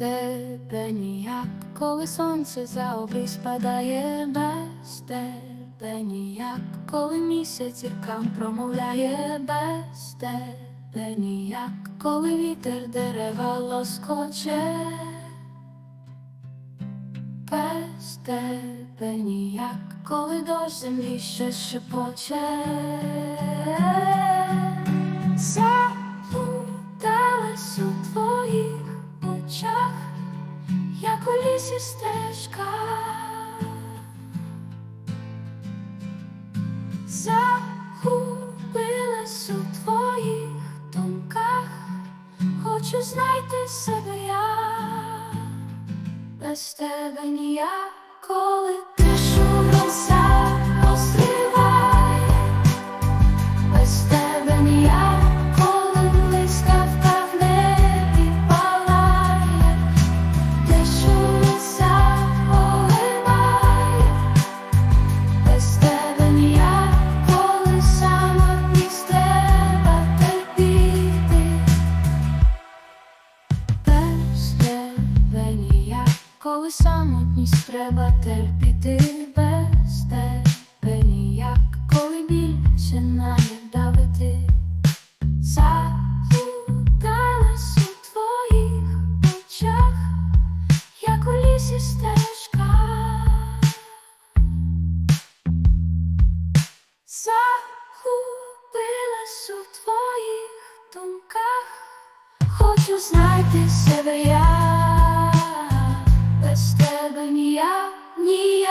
тебе ніяк, коли сонце за обрій спадає без тебе ніяк, коли місяць зіркам промовляє без тебе ніяк, коли вітер дерева лоскоче, без тебе ніяк, коли дощ землі ще шепоче. Запуталась у твоїх у лісі стежка. Загубилась у твоїх думках, хочу знайти себе я, без тебе ніяк, коли тишу роса розриває. Без тебе коли самотність треба терпіти, без тебе ніяк, коли біль починає давити. Запуталась у твоїх очах, як у лісі стежка. Загубилась у твоїх думках, хочу знайти себе я, без тебе ніяк, ніяк.